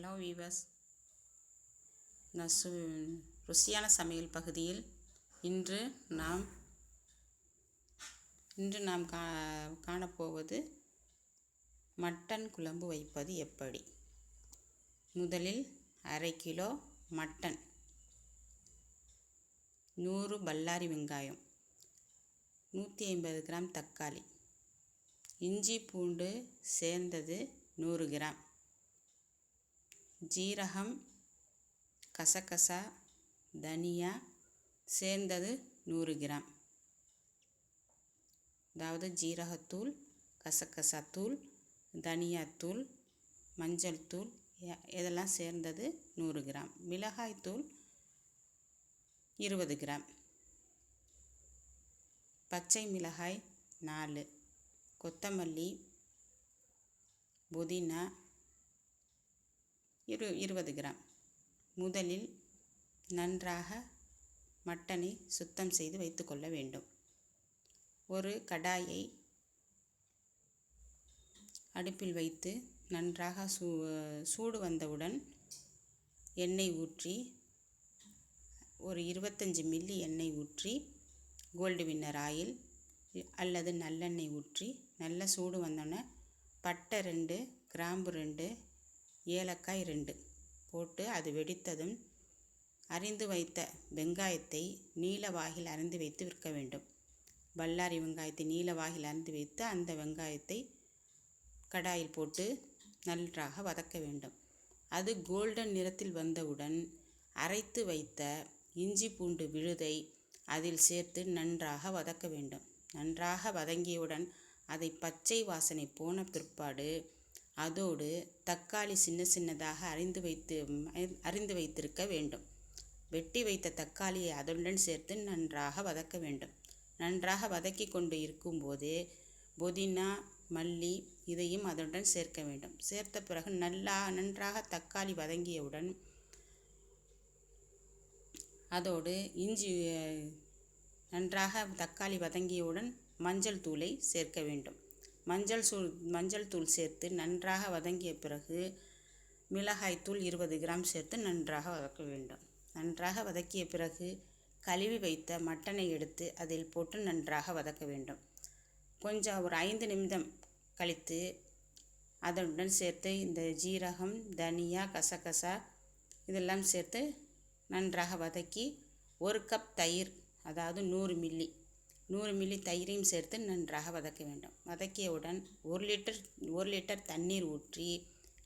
Hello viewers நசு ருசியான சமையல் பகுதியில் இன்று நாம் இன்று நாம் கா காணப்போவது மட்டன் குழம்பு வைப்பது எப்படி? முதலில் அரை கிலோ மட்டன் நூறு பல்லாரி வெங்காயம் நூற்றி ஐம்பது கிராம் தக்காளி இஞ்சி பூண்டு சேர்ந்தது நூறு கிராம். ஜீரகம் கசகசா தனியா சேர்ந்தது நூறு கிராம். அதாவது ஜீரகத்தூள் கசகசாத்தூள் தனியாத்தூள் மஞ்சள் தூள் எ- இதெல்லாம் சேர்ந்தது நூறு கிராம். மிளகாய்த்தூள் இருபது கிராம். பச்சை மிளகாய் நாலு. கொத்தமல்லி புதினா இரு இருபது கிராம். முதலில் நன்றாக மட்டனை சுத்தம் செய்து வைத்துக்கொள்ள வேண்டும். ஒரு கடாயை அடுப்பில் வைத்து நன்றாக சூ சூடு வந்தவுடன் எண்ணெய் ஊற்றி ஒரு இருபத்தஞ்சி மில்லி எண்ணெய் ஊற்றி கோல்டு வின்னர் ஆயில் அல்லது நல்லெண்ணெய் ஊற்றி நல்ல சூடு வந்தோடனே பட்டை ரெண்டு கிராம்பு ரெண்டு ஏலக்காய் ரெண்டு. போட்டு அது வெடித்ததும் அரிந்து வைத்த வெங்காயத்தை நீல வாகில் அரிந்து வைத்து விற்க வேண்டும். பல்லாரி வெங்காயத்தை நீல வாகில் அரிந்து வைத்து அந்த வெங்காயத்தை கடாயில் போட்டு நன்றாக வதக்க வேண்டும். அது கோல்டன் நிறத்தில் வந்தவுடன் அரைத்து வைத்த இஞ்சி பூண்டு விழுதை அதில் சேர்த்து நன்றாக வதக்க வேண்டும். நன்றாக வதங்கியவுடன் அதை பச்சை வாசனை போன பிற்பாடு அதோடு தக்காளி சின்ன சின்னதாக அரிந்து வைத்து அரிந்து வைத்திருக்க வேண்டும். வெட்டி வைத்த தக்காளியை அதனுடன் சேர்த்து நன்றாக வதக்க வேண்டும். நன்றாக வதக்கி கொண்டு இருக்கும்போதே புதினா மல்லி இதையும் அதனுடன் சேர்க்க வேண்டும். சேர்த்த பிறகு நல்லா நன்றாக தக்காளி வதங்கியவுடன் அதோடு இஞ்சி நன்றாக தக்காளி வதங்கியவுடன் மஞ்சள் தூளை சேர்க்க வேண்டும். மஞ்சள் சூள் மஞ்சள் தூள் சேர்த்து நன்றாக வதங்கிய பிறகு மிளகாய்த்தூள் இருபது கிராம் சேர்த்து நன்றாக வதக்க வேண்டும். நன்றாக வதக்கிய பிறகு கழுவி வைத்த மட்டனை எடுத்து அதில் போட்டு நன்றாக வதக்க வேண்டும். கொஞ்சம் ஒரு ஐந்து நிமிடம் கழித்து அதனுடன் சேர்த்து இந்த ஜீரகம் தனியா கசகசா இதெல்லாம் சேர்த்து நன்றாக வதக்கி ஒரு கப் தயிர் அதாவது நூறு மில்லி நூறு மில்லி தயிரையும் சேர்த்து நன்றாக வதக்க வேண்டும். வதக்கியவுடன் ஒரு லிட்டர் ஒரு லிட்டர் தண்ணீர் ஊற்றி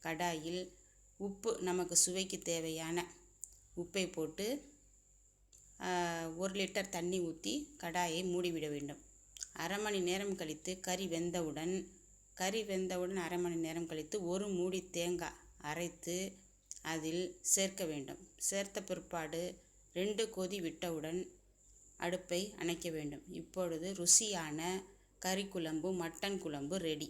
கடாயில் உப்பு நமக்கு சுவைக்கு தேவையான உப்பை போட்டு ஒரு லிட்டர் தண்ணி ஊற்றி கடாயை மூடிவிட வேண்டும். அரை மணி நேரம் கழித்து கறி வெந்தவுடன் கறி வெந்தவுடன் அரை மணி நேரம் கழித்து ஒரு மூடி தேங்காய் அரைத்து அதில் சேர்க்க வேண்டும். சேர்த்த பிற்பாடு ரெண்டு கொதி விட்டவுடன் அடுப்பை அணைக்க வேண்டும். இப்பொழுது ருசியான கறி குழம்பு மட்டன் குழம்பு ரெடி